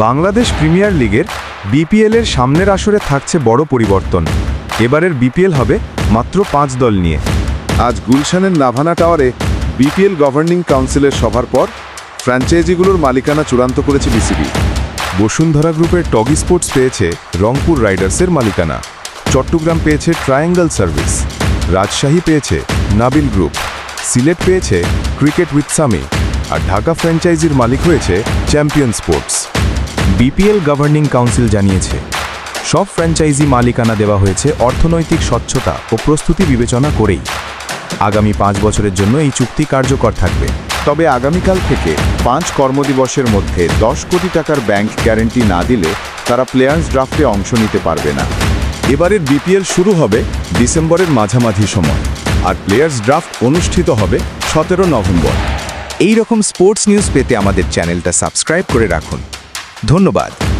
Bangladesh premier লিগের BPL এর সামনের আসরে থাকছে বড় পরিবর্তন। এবারের বিপিএল হবে মাত্র পাঁচ দল নিয়ে। আজ গুলশানের নাভানা টাওয়ারে বিপিএল গভর্নিং কাউন্সিলের সভার পর ফ্র্যাঞ্চাইজিগুলোর মালিকানা চূড়ান্ত করেছে বিসিবি। বসুন্ধরা গ্রুপের টগি স্পোর্টস পেয়েছে রংপুর রাইডার্সের মালিকানা। চট্টগ্রাম পেয়েছে ট্রায়াঙ্গল সার্ভিস। রাজশাহী পেয়েছে নাবিল গ্রুপ। সিলেট পেয়েছে ক্রিকেট উইথ সামি। আর ঢাকা ফ্র্যাঞ্চাইজির মালিক হয়েছে champion sports. BPL governing council জানিয়েছে, সব ফ্র্যাঞ্চাইজি মালিকানা দেওয়া হয়েছে অর্থনৈতিক স্বচ্ছতা ও প্রস্তুতি বিবেচনা করেই। আগামী পাঁচ বছরের জন্য এই চুক্তি কার্যকর থাকবে। তবে আগামীকাল থেকে পাঁচ কর্মদিবসের মধ্যে দশ কোটি টাকার ব্যাংক গ্যারেন্টি না দিলে তারা প্লেয়ার্স ড্রাফটে অংশ নিতে পারবে না। এবারের বিপিএল শুরু হবে ডিসেম্বরের মাঝামাঝি সময় আর প্লেয়ার্স ড্রাফট অনুষ্ঠিত হবে সতেরো নভেম্বর। এই রকম স্পোর্টস নিউজ পেতে আমাদের চ্যানেলটা সাবস্ক্রাইব করে রাখুন। ধন্যবাদ।